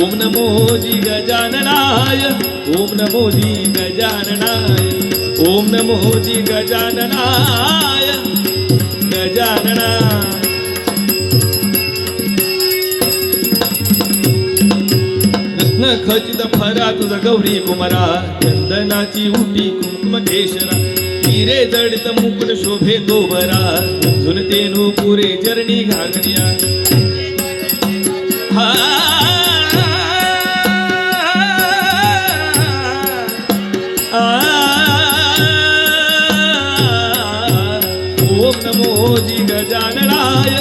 ओम नमो जी गजाननाय ओम नमो जी गजाननाय ओम नमो जी गजाननाय गजानना। कृष्ण खचित फरा तुझ गौरी कुमारा चंदनाची उटी कुंकुम केशरा हिरे जडित मुकुट शोभे तो बरा झुलते पुरे चरणी घागण्या. हा. ओम नमो जी गजाननाय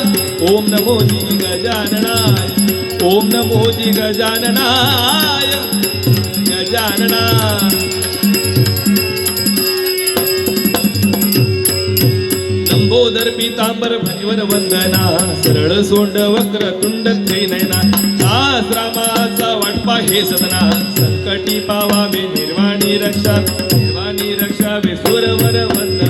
ओम नमो जी गजाननाय ओम नमो जी गजाननाय गजानना लंबोदर पितांबर भैवर वंदना सरळ सोंड वक्र तुंड नयना. दास रामाचा वाटपा हे सदना संकटी पावावे निर्वाणी रक्षा निर्वाणी रक्षा वे सुरवर वंदना.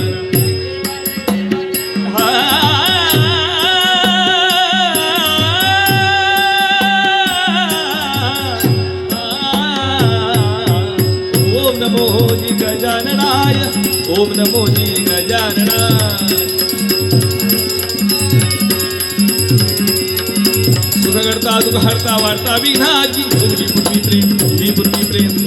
नमो जी गजाननाय. ओम नमो जी गजाननाय. सुखगडता दुःख हरता वार्ता विघ्नाची पूर्वी पूर्वी प्रेम पूर्वी पूर्वी प्रेम